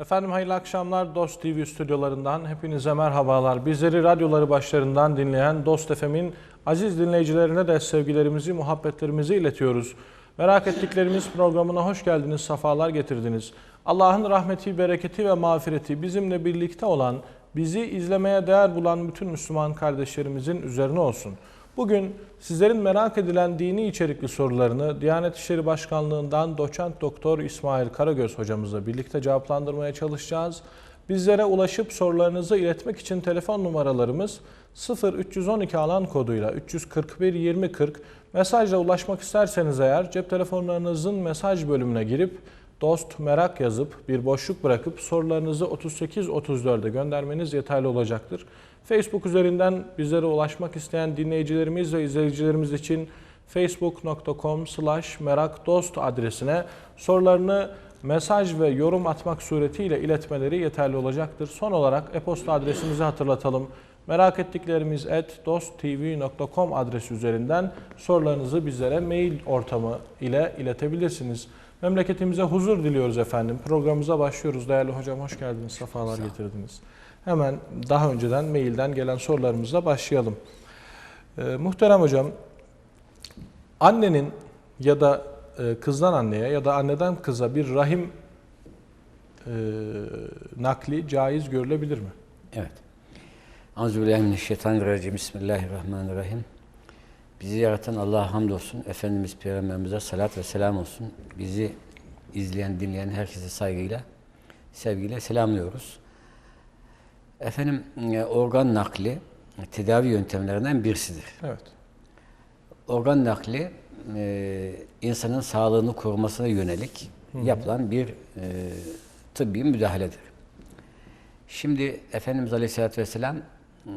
Efendim hayırlı akşamlar Dost TV stüdyolarından hepinize merhabalar. Bizleri radyoları başlarından dinleyen Dost FM'in aziz dinleyicilerine de sevgilerimizi, muhabbetlerimizi iletiyoruz. Merak ettiklerimiz programına hoş geldiniz, safalar getirdiniz. Allah'ın rahmeti, bereketi ve mağfireti bizimle birlikte olan, bizi izlemeye değer bulan bütün Müslüman kardeşlerimizin üzerine olsun. Bugün sizlerin merak edilen dini içerikli sorularını Diyanet İşleri Başkanlığından Doçent Doktor İsmail Karagöz hocamızla birlikte cevaplandırmaya çalışacağız. Bizlere ulaşıp sorularınızı iletmek için telefon numaralarımız 0312 alan koduyla 341 2040 mesajla ulaşmak isterseniz eğer cep telefonlarınızın mesaj bölümüne girip dost merak yazıp bir boşluk bırakıp sorularınızı 38-34'e göndermeniz yeterli olacaktır. Facebook üzerinden bizlere ulaşmak isteyen dinleyicilerimiz ve izleyicilerimiz için facebook.com slash merakdost adresine sorularını mesaj ve yorum atmak suretiyle iletmeleri yeterli olacaktır. Son olarak e-posta adresimizi hatırlatalım. Merak ettiklerimiz et dosttv.com adresi üzerinden sorularınızı bizlere mail ortamı ile iletebilirsiniz. Memleketimize huzur diliyoruz efendim. Programımıza başlıyoruz. Değerli hocam hoş geldiniz, sefalar getirdiniz. Hemen daha önceden mailden gelen sorularımızla başlayalım. Ee, muhterem hocam, annenin ya da e, kızdan anneye ya da anneden kıza bir rahim e, nakli caiz görülebilir mi? Evet. Euzubillahimineşşeytanirracim. Bismillahirrahmanirrahim. Bizi yaratan Allah'a hamdolsun. Efendimiz Peygamberimize salat ve selam olsun. Bizi izleyen, dinleyen herkese saygıyla, sevgiyle selamlıyoruz. Efendim, e, organ nakli tedavi yöntemlerinden birisidir. Evet. Organ nakli e, insanın sağlığını korumasına yönelik yapılan bir e, tıbbi müdahaledir. Şimdi Efendimiz Aleyhisselatü Vesselam e,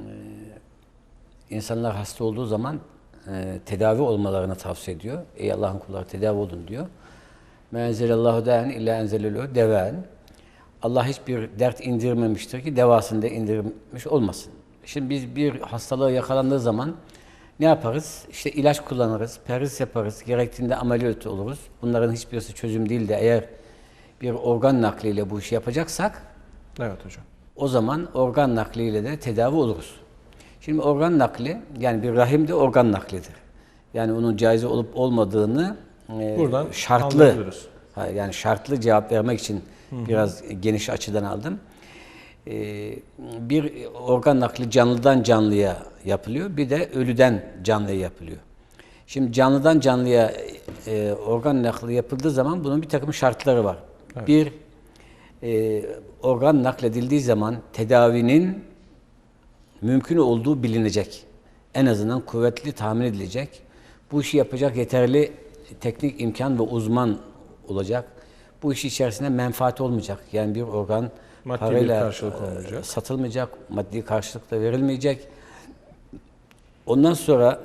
insanlar hasta olduğu zaman e, tedavi olmalarını tavsiye ediyor. Ey Allah'ın kulları tedavi olun diyor. Menzelallahu daen illa enzelelü deven. Allah hiçbir dert indirmemiştir ki devasını da indirmiş olmasın. Şimdi biz bir hastalığa yakalandığı zaman ne yaparız? İşte ilaç kullanırız, perhiz yaparız, gerektiğinde ameliyat oluruz. Bunların hiçbirisi çözüm değil de eğer bir organ nakliyle bu işi yapacaksak Evet hocam. o zaman organ nakliyle de tedavi oluruz. Şimdi organ nakli yani bir rahim de organ naklidir. Yani onun caiz olup olmadığını e, Buradan şartlı yani şartlı cevap vermek için biraz geniş açıdan aldım. E, bir organ nakli canlıdan canlıya yapılıyor, bir de ölüden canlıya yapılıyor. Şimdi canlıdan canlıya e, organ nakli yapıldığı zaman bunun bir takım şartları var. Bir, e, organ nakledildiği zaman tedavinin mümkün olduğu bilinecek. En azından kuvvetli tahmin edilecek. Bu işi yapacak yeterli teknik imkan ve uzman olacak. Bu iş içerisinde menfaat olmayacak. Yani bir organ Maddi bir parayla karşılık e, olmayacak. satılmayacak, maddi karşılık da verilmeyecek. Ondan sonra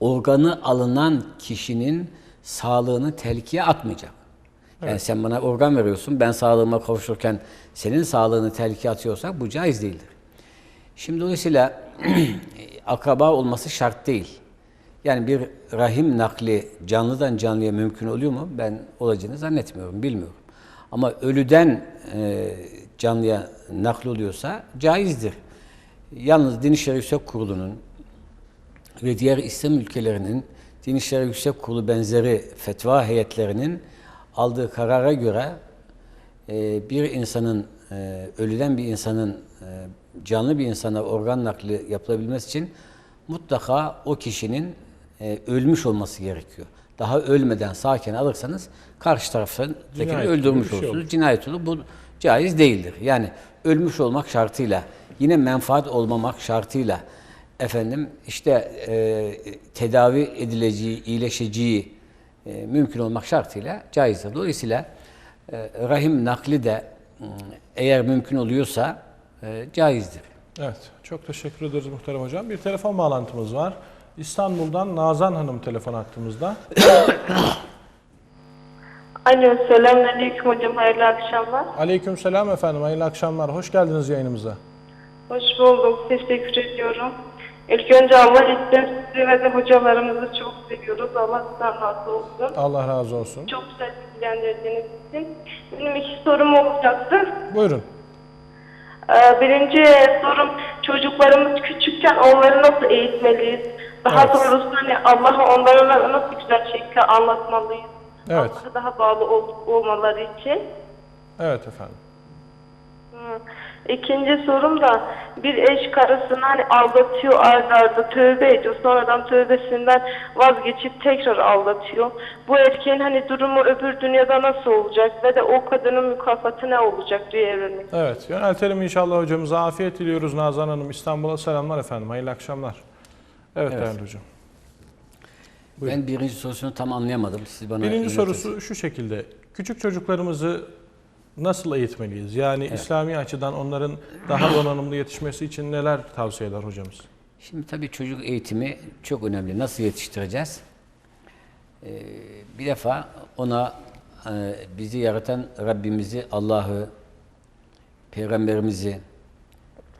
organı alınan kişinin sağlığını tehlikeye atmayacak. Yani sen bana organ veriyorsun, ben sağlığıma kavuşurken senin sağlığını tehlikeye atıyorsak bu caiz değildir. Şimdi dolayısıyla akraba olması şart değil. Yani bir rahim nakli canlıdan canlıya mümkün oluyor mu? Ben olacağını zannetmiyorum, bilmiyorum. Ama ölüden e, canlıya nakli oluyorsa caizdir. Yalnız Din İşleri Yüksek Kurulu'nun ve diğer İslam ülkelerinin Din İşleri Yüksek Kurulu benzeri fetva heyetlerinin aldığı karara göre e, bir insanın, e, ölüden bir insanın e, canlı bir insana organ nakli yapılabilmesi için mutlaka o kişinin e, ölmüş olması gerekiyor. Daha ölmeden sağken alırsanız karşı taraftakini öldürmüş şey olursunuz. olur. Cinayet olur. Bu caiz değildir. Yani ölmüş olmak şartıyla, yine menfaat olmamak şartıyla efendim işte e, tedavi edileceği, iyileşeceği e, mümkün olmak şartıyla caizdir. Dolayısıyla e, rahim nakli de m, eğer mümkün oluyorsa e, caizdir. Evet, çok teşekkür ederiz muhterem hocam. Bir telefon bağlantımız var. İstanbul'dan Nazan Hanım telefon hattımızda. Alo, selamünaleyküm hocam, hayırlı akşamlar. Aleykümselam efendim, hayırlı akşamlar. Hoş geldiniz yayınımıza. Hoş bulduk, teşekkür ediyorum. İlk önce Allah için sizi ve de hocalarımızı çok seviyoruz. Allah sizden razı olsun. Allah razı olsun. Çok güzel bilgilendirdiğiniz için. Benim iki sorum olacaktı. Buyurun. Ee, birinci sorum çocuklarımız küçükken onları nasıl eğitmeliyiz? Daha Evet. doğrusu hani Allah'ı onlara nasıl güzel şekilde anlatmalıyız? Evet. Allah'a daha bağlı ol- olmaları için. Evet efendim. Hı. İkinci sorum da bir eş karısını hani aldatıyor arda arda tövbe ediyor sonradan tövbesinden vazgeçip tekrar aldatıyor. Bu erkeğin hani durumu öbür dünyada nasıl olacak ve de o kadının mükafatı ne olacak diye öğrenmek. Evet, yöneltelim inşallah hocamıza. Afiyet diliyoruz Nazan Hanım. İstanbul'a selamlar efendim. Hayırlı akşamlar. Evet, değerli hocam. Ben birinci sorusunu tam anlayamadım. Siz bana Birinci sorusu şu şekilde. Küçük çocuklarımızı nasıl eğitmeliyiz? Yani İslami açıdan onların daha donanımlı yetişmesi için neler tavsiye eder hocamız? Şimdi tabii çocuk eğitimi çok önemli. Nasıl yetiştireceğiz? Ee, bir defa ona e, bizi yaratan Rabbimizi, Allah'ı, Peygamberimizi,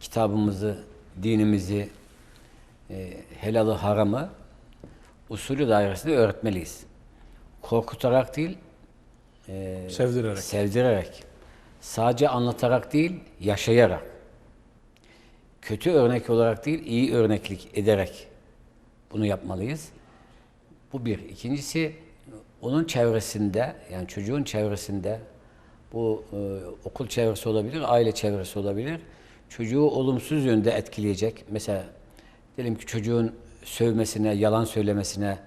kitabımızı, dinimizi, e, helalı haramı usulü dairesinde öğretmeliyiz. Korkutarak değil, Sevdirerek. sevdirerek, sadece anlatarak değil, yaşayarak, kötü örnek olarak değil, iyi örneklik ederek bunu yapmalıyız. Bu bir. İkincisi, onun çevresinde, yani çocuğun çevresinde, bu e, okul çevresi olabilir, aile çevresi olabilir, çocuğu olumsuz yönde etkileyecek. Mesela diyelim ki çocuğun sövmesine, yalan söylemesine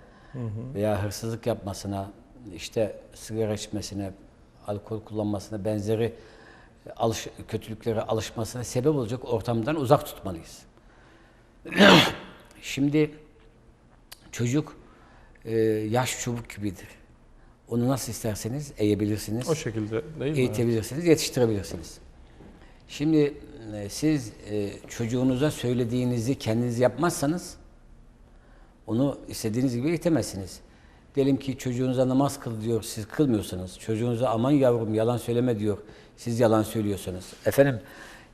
veya hırsızlık yapmasına, işte sigara içmesine, alkol kullanmasına benzeri alış, kötülüklere alışmasına sebep olacak ortamdan uzak tutmalıyız. Şimdi çocuk e, yaş çubuk gibidir. Onu nasıl isterseniz eğebilirsiniz, O şekilde değil mi? eğitebilirsiniz, yetiştirebilirsiniz. Şimdi e, siz e, çocuğunuza söylediğinizi kendiniz yapmazsanız onu istediğiniz gibi eğitemezsiniz. Diyelim ki çocuğunuza namaz kıl diyor, siz kılmıyorsunuz. Çocuğunuza aman yavrum yalan söyleme diyor, siz yalan söylüyorsunuz. Efendim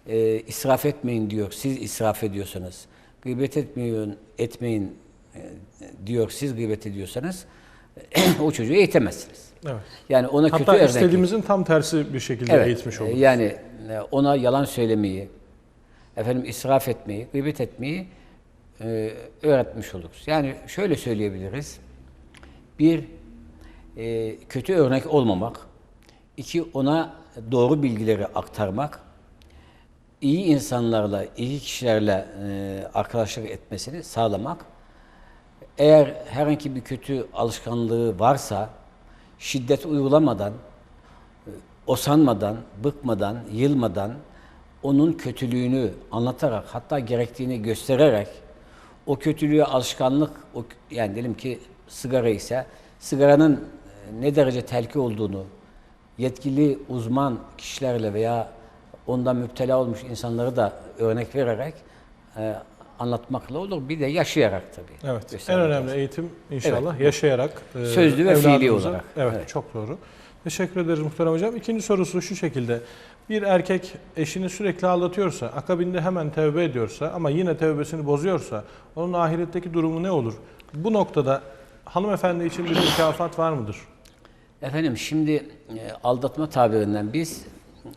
e, israf etmeyin diyor, siz israf ediyorsunuz. Gıybet etmeyin, etmeyin e, diyor, siz gıybet ediyorsanız o çocuğu eğitemezsiniz. Evet. Yani ona kötü Hatta örnek. istediğimizin tam tersi bir şekilde Evet, eğitmiş e, oluruz. Yani e, ona yalan söylemeyi, efendim israf etmeyi, gıybet etmeyi e, öğretmiş oluruz. Yani şöyle söyleyebiliriz. Bir, e, kötü örnek olmamak. iki ona doğru bilgileri aktarmak. iyi insanlarla, iyi kişilerle e, arkadaşlık etmesini sağlamak. Eğer herhangi bir kötü alışkanlığı varsa şiddet uygulamadan, e, osanmadan, bıkmadan, yılmadan onun kötülüğünü anlatarak hatta gerektiğini göstererek o kötülüğe alışkanlık o, yani diyelim ki sigara ise sigaranın e, ne derece telki olduğunu yetkili uzman kişilerle veya ondan müptela olmuş insanları da örnek vererek e, anlatmakla olur. Bir de yaşayarak tabii. Evet. En önemli lazım. eğitim inşallah yaşayarak. e, Sözlü ve fiili olarak. Evet, Evet. çok doğru. Teşekkür ederiz muhterem hocam. İkinci sorusu şu şekilde. Bir erkek eşini sürekli aldatıyorsa, akabinde hemen tevbe ediyorsa ama yine tevbesini bozuyorsa onun ahiretteki durumu ne olur? Bu noktada hanımefendi için bir mükafat var mıdır? Efendim şimdi e, aldatma tabirinden biz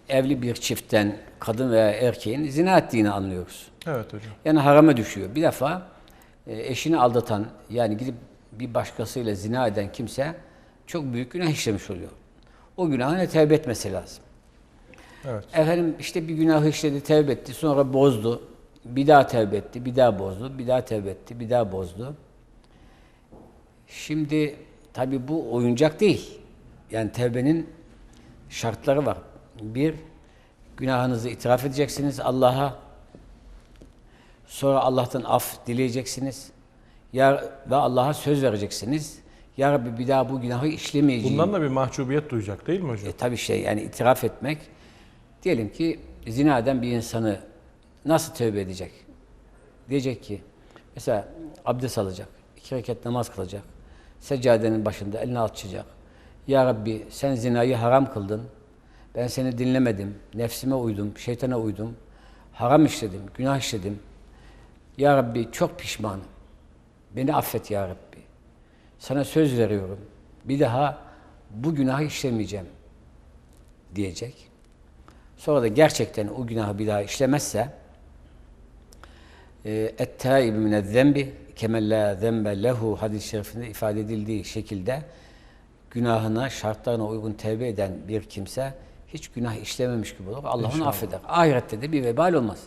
evli bir çiftten kadın veya erkeğin zina ettiğini anlıyoruz. Evet hocam. Yani harama düşüyor. Bir defa e, eşini aldatan yani gidip bir başkasıyla zina eden kimse çok büyük günah işlemiş oluyor. O günahına tevbe etmesi lazım. Evet. Efendim işte bir günahı işledi, tevbe etti, sonra bozdu. Bir daha tevbe etti, bir daha bozdu, bir daha tevbe etti, bir daha bozdu. Şimdi tabi bu oyuncak değil. Yani tevbenin şartları var. Bir, günahınızı itiraf edeceksiniz Allah'a. Sonra Allah'tan af dileyeceksiniz. Ya ve Allah'a söz vereceksiniz. Ya Rabbi bir daha bu günahı işlemeyeceğim. Bundan da bir mahcubiyet duyacak değil mi hocam? E, tabii şey yani itiraf etmek. Diyelim ki zina eden bir insanı nasıl tövbe edecek? Diyecek ki mesela abdest alacak, iki rekat namaz kılacak, seccadenin başında elini açacak. Ya Rabbi sen zinayı haram kıldın. Ben seni dinlemedim, nefsime uydum, şeytana uydum. Haram işledim, günah işledim. Ya Rabbi çok pişmanım. Beni affet ya Rabbi. Sana söz veriyorum. Bir daha bu günahı işlemeyeceğim diyecek. Sonra da gerçekten o günahı bir daha işlemezse اَتَّائِبِ مِنَ الذَّنْبِ كَمَنْ لَا ذَنْبَ lehu hadis-i şerifinde ifade edildiği şekilde günahına, şartlarına uygun tevbe eden bir kimse hiç günah işlememiş gibi olur. Allah onu affeder. Ahirette de bir vebal olmaz.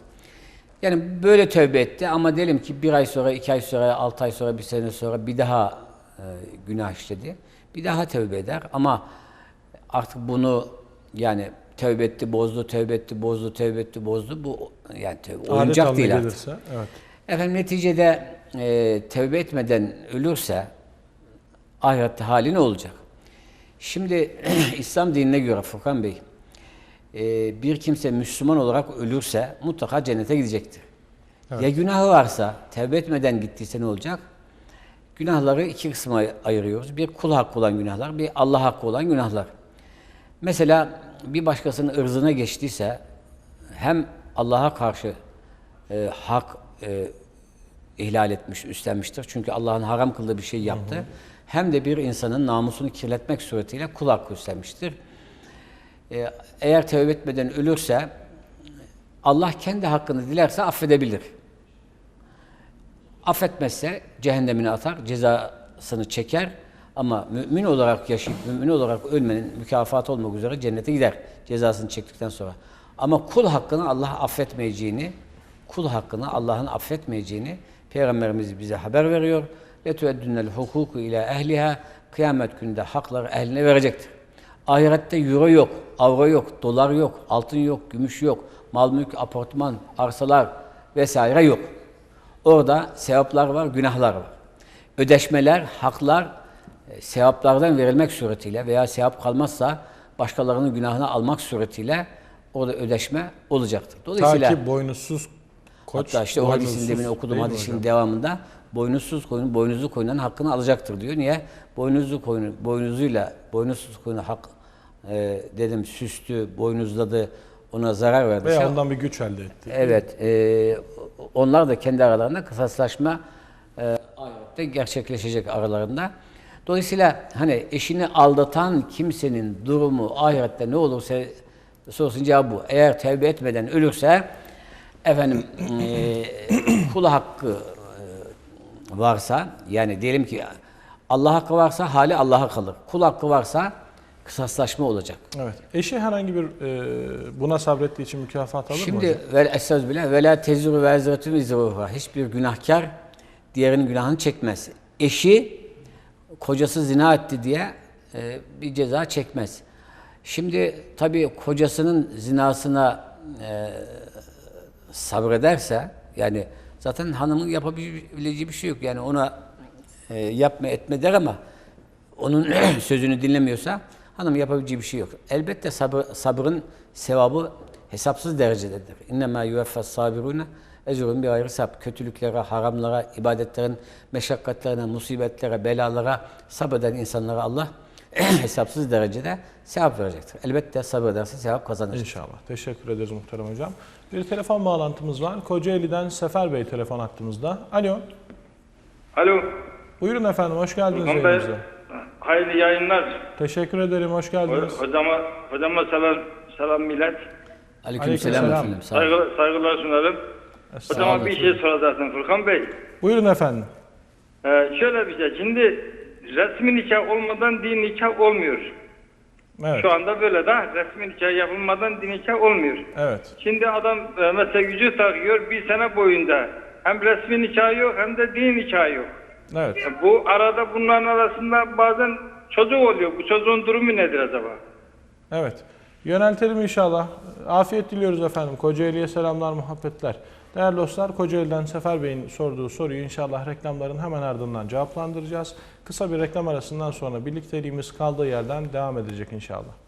Yani böyle tövbe etti ama diyelim ki bir ay sonra, iki ay sonra, altı ay sonra, bir sene sonra bir daha e, günah işledi. Bir daha tövbe eder ama artık bunu yani tövbe etti, bozdu, tövbe etti, bozdu, tövbe etti, bozdu. Bu yani tövbe, oyuncak değil artık. gelirse, evet. Efendim neticede e, tevbe etmeden ölürse ahirette hali ne olacak? Şimdi İslam dinine göre Furkan Bey e, bir kimse Müslüman olarak ölürse mutlaka cennete gidecektir. Ya günahı varsa tevbe etmeden gittiyse ne olacak? Günahları iki kısma ayırıyoruz. Bir kul hakkı olan günahlar, bir Allah hakkı olan günahlar. Mesela bir başkasının ırzına geçtiyse hem Allah'a karşı e, hak e, ihlal etmiş, üstlenmiştir. Çünkü Allah'ın haram kıldığı bir şey yaptı. Hem de bir insanın namusunu kirletmek suretiyle kul hakkı üstlenmiştir. E, eğer tevbe etmeden ölürse Allah kendi hakkını dilerse affedebilir. Affetmezse cehennemine atar, cezasını çeker ama mümin olarak yaşayıp mümin olarak ölmenin mükafatı olmak üzere cennete gider cezasını çektikten sonra. Ama kul hakkını Allah affetmeyeceğini, kul hakkını Allah'ın affetmeyeceğini Peygamberimiz bize haber veriyor. لَتُوَدُّنَّ الْحُقُوقُ ile ehliha Kıyamet gününde hakları ehline verecektir. Ahirette euro yok, avro yok, dolar yok, altın yok, gümüş yok, mal mülk, apartman, arsalar vesaire yok. Orada sevaplar var, günahlar var. Ödeşmeler, haklar e, sevaplardan verilmek suretiyle veya sevap kalmazsa başkalarının günahını almak suretiyle orada ödeşme olacaktır. Ta Dolayısıyla ki boynuzsuz koç, hatta işte o hadisin demin okuduğum hadisin devamında boynuzsuz koyun, boynuzlu koyunun hakkını alacaktır diyor. Niye? Boynuzlu koyunu, boynuzuyla, boynuzsuz koyunu hak e, dedim süstü, boynuzladı, ona zarar verdi. Veya ondan bir güç elde etti. Evet, e, onlar da kendi aralarında kısaslaşma e, ahirette gerçekleşecek aralarında. Dolayısıyla hani eşini aldatan kimsenin durumu ahirette ne olursa sorusun cevabı bu. Eğer tevbe etmeden ölürse efendim e, kul hakkı varsa yani diyelim ki Allah hakkı varsa hali Allah'a kalır. Kul hakkı varsa kısaslaşma olacak. Evet. Eşi herhangi bir e, buna sabrettiği için mükafat alır mı Şimdi hocam? vel esas bile ve la teziru ve ezretun izruha. Hiçbir günahkar diğerinin günahını çekmez. Eşi kocası zina etti diye e, bir ceza çekmez. Şimdi tabii kocasının zinasına e, sabrederse yani zaten hanımın yapabileceği bir şey yok. Yani ona e, yapma etme der ama onun sözünü dinlemiyorsa hanım yapabileceği bir şey yok. Elbette sabır, sabrın sevabı hesapsız derecededir. İnnemâ yüveffes sabirûne ecrun bir ayrı hesap. Kötülüklere, haramlara, ibadetlerin meşakkatlerine, musibetlere, belalara sabreden insanlara Allah hesapsız derecede sevap verecektir. Elbette sabrederse sevap kazanır. İnşallah. Teşekkür ederiz muhterem hocam. Bir telefon bağlantımız var. Kocaeli'den Sefer Bey telefon hattımızda. Alo. Alo. Buyurun efendim, hoş geldiniz Burhan Bey. yayınımıza. Hayırlı yayınlar. Teşekkür ederim, hoş geldiniz. Ho- Hocama, hocama selam, selam millet. Aleykümselam Aleykümselam. efendim. Sağ olun. Saygı, saygılar sunarım. Hocama bir şey soracaktım Furkan Bey. Buyurun efendim. Ee, şöyle bir şey. Şimdi resmi nikah olmadan din nikah olmuyor. Evet. Şu anda böyle de resmi nikah yapılmadan din nikah olmuyor. Evet. Şimdi adam e, mesela yüzüğü takıyor bir sene boyunca. Hem resmi nikah yok hem de din nikah yok. Evet. E, Bu arada bunların arasında bazen çocuk oluyor. Bu çocuğun durumu nedir acaba? Evet. Yöneltelim inşallah. Afiyet diliyoruz efendim. Kocaeli'ye selamlar, muhabbetler. Değerli dostlar, Kocaeli'den Sefer Bey'in sorduğu soruyu inşallah reklamların hemen ardından cevaplandıracağız. Kısa bir reklam arasından sonra birlikteliğimiz kaldığı yerden devam edecek inşallah.